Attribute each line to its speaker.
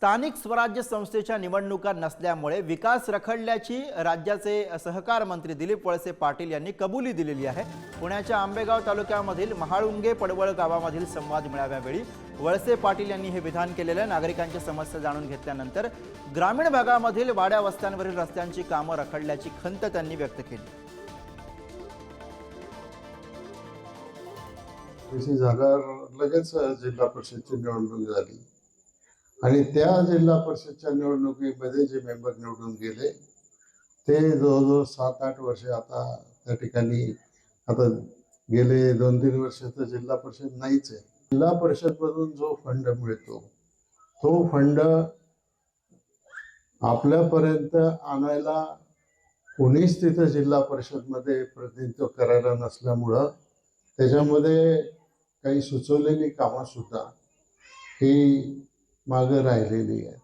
Speaker 1: स्थानिक स्वराज्य संस्थेच्या निवडणुका नसल्यामुळे विकास रखडल्याची राज्याचे सहकार मंत्री दिलीप वळसे पाटील यांनी कबुली दिलेली आहे. पुण्याच्या आंबेगाव तालुक्यामधील महाळुंगे पडवळ गावामधील संवाद मेळाव्यावेळी वळसे पाटील यांनी हे विधान केलेलं नागरिकांच्या समस्या जाणून घेतल्यानंतर ग्रामीण भागामधील वाड्या वस्त्यांवरील रस्त्यांची कामं रखडल्याची खंत त्यांनी व्यक्त केली.
Speaker 2: विषय लगेच जिल्हा परिषदची निवडणूक झाली. आणि त्या जिल्हा परिषदच्या निवडणुकीमध्ये जे मेंबर निवडून गेले ते जवळजवळ सात आठ वर्ष आता त्या ठिकाणी आता गेले दोन तीन वर्ष तर जिल्हा परिषद नाहीच आहे. जिल्हा परिषदमधून जो फंड मिळतो तो फंड आपल्यापर्यंत आणायला कोणीच तिथं जिल्हा परिषदमध्ये प्रतिनिधित्व करायला नसल्यामुळं त्याच्यामध्ये काही सुचवलेली कामंसुद्धा ही मागं राहिलेली आहे